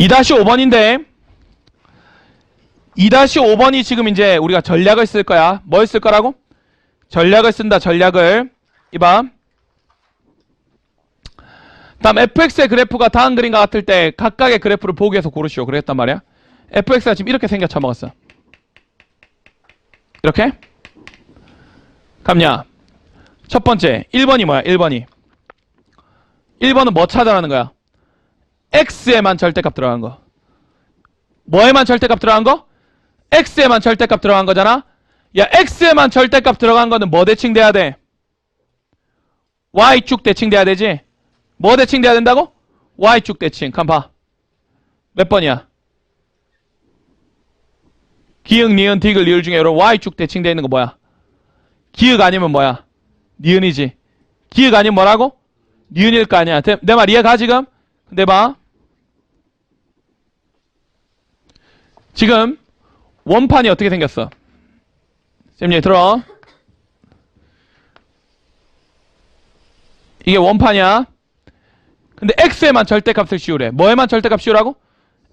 2-5번인데 2-5번이 지금 이제 우리가 전략을 쓸 거야. 뭘 쓸 거라고? 전략을 쓴다. 전략을. 이봐. 다음 fx의 그래프가 다음 그림과 같을 때 각각의 그래프를 보기 위해서 고르시오. 그랬단 말이야. fx가 지금 이렇게 생겨 쳐먹었어. 이렇게? 감냐? 첫 번째 1번이 뭐야? 1번이 1번은 뭐 찾아라는 거야? X에만 절대값 들어간 거. 뭐에만 절대값 들어간 거? x에만 절대값 들어간 거잖아. 야, x에만 절대값 들어간 거는 뭐 대칭돼야 돼? y축 대칭돼야 되지? 뭐 대칭돼야 된다고? y축 대칭. 간 봐. 몇 번이야? 기역, 니은, 디귿, 리을 중에 여러분 y축 대칭되어 있는 거 뭐야? 기역 아니면 뭐야? 니은이지. 기역 아니면 뭐라고? 니은일 거 아니야. 내 말 이해가 지금? 근데 봐. 지금 원판이 어떻게 생겼어? 쌤 얘기 들어. 이게 원판이야. 근데 x에만 절대값을 씌우래. 뭐에만 절대값 씌우라고?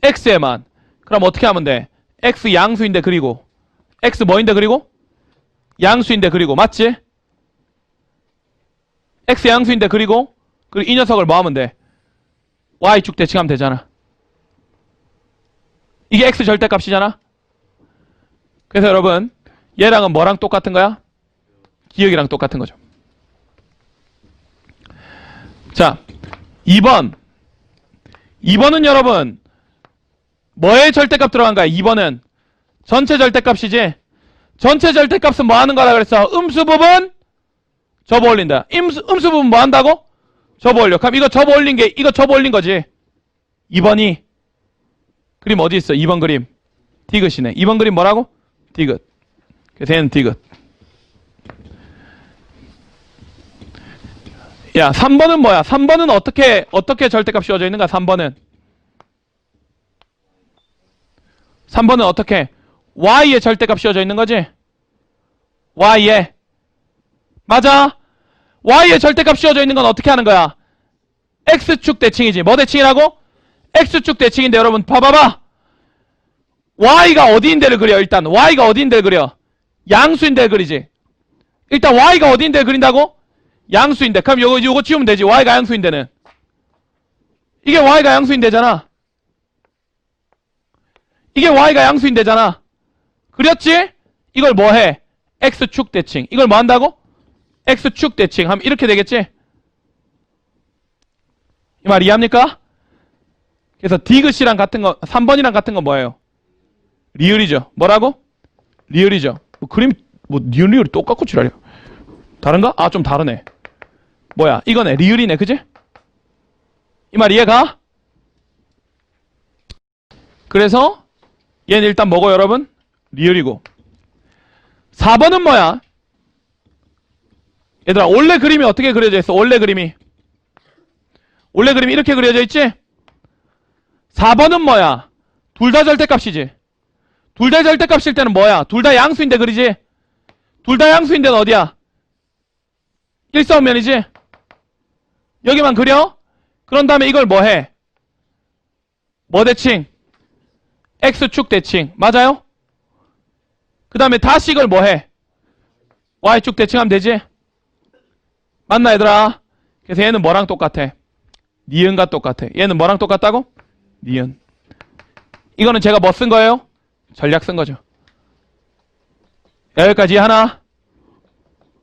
x에만. 그럼 어떻게 하면 돼? x 양수인데 그리고 x 뭐인데 그리고? 양수인데 그리고 맞지? x 양수인데 그리고 그리고 이 녀석을 뭐 하면 돼? y축 대칭하면 되잖아. 이게 x 절대값이잖아. 그래서 여러분 얘랑은 뭐랑 똑같은 거야? 기억이랑 똑같은 거죠. 자, 2번. 2번은 여러분 뭐의 절대값 들어간 거야? 2번은 전체 절대값이지. 전체 절대값은 뭐 하는 거라 그랬어? 음수 부분 접어 올린다. 음수, 음수 부분 뭐 한다고? 접어 올려. 그럼 이거 접어 올린 게 이거 접어 올린 거지. 2번이 그림 어디 있어? 2번 그림. 디귿이네. 2번 그림 뭐라고? 디귿. 그래서 얘는 디귿. 야, 3번은 뭐야? 3번은 어떻게 어떻게 절대값 씌워져 있는가? 3번은 3번은 어떻게? y의 절대값 씌워져 있는 거지? y의 맞아. y의 절대값 씌워져 있는 건 어떻게 하는 거야? x축 대칭이지. 뭐 대칭이라고? X축 대칭인데 여러분 봐봐봐. y가 어디인데를 그려 일단 y가 어디인데를 그려? 양수인데 그리지. 일단 y가 어디인데 그린다고? 양수인데. 그럼 요거 요거 지우면 되지. y가 양수인데는. 이게 y가 양수인데잖아. 이게 y가 양수인데잖아. 그렸지? 이걸 뭐 해? x축 대칭. 이걸 뭐 한다고? x축 대칭. 하면 이렇게 되겠지? 이 말 이해합니까? 그래서 디귿이랑 같은 거, 3번이랑 같은 거 뭐예요? 리을이죠. 뭐라고? 리을이죠. 뭐 그림, 뭐, 니은 리을이 똑같고 지랄이야. 다른가? 아, 좀 다르네. 뭐야? 이거네. 리을이네. 그지? 이 말 이해가? 그래서, 얘는 일단 뭐고, 여러분? 리을이고. 4번은 뭐야? 얘들아, 원래 그림이 어떻게 그려져 있어? 원래 그림이. 원래 그림이 이렇게 그려져 있지? 4번은 뭐야? 둘 다 절대값이지. 둘 다 절대값일 때는 뭐야? 둘 다 양수인데 그리지? 둘 다 양수인데 는 어디야? 일사원면이지? 여기만 그려? 그런 다음에 이걸 뭐 해? 뭐 대칭? x축 대칭. 맞아요? 그 다음에 다시 이걸 뭐 해? y축 대칭하면 되지? 맞나 얘들아? 그래서 얘는 뭐랑 똑같아? 니은과 똑같아. 얘는 뭐랑 똑같다고? 니은. 이거는 제가 뭐 쓴 거예요? 전략 쓴 거죠. 여기까지 하나.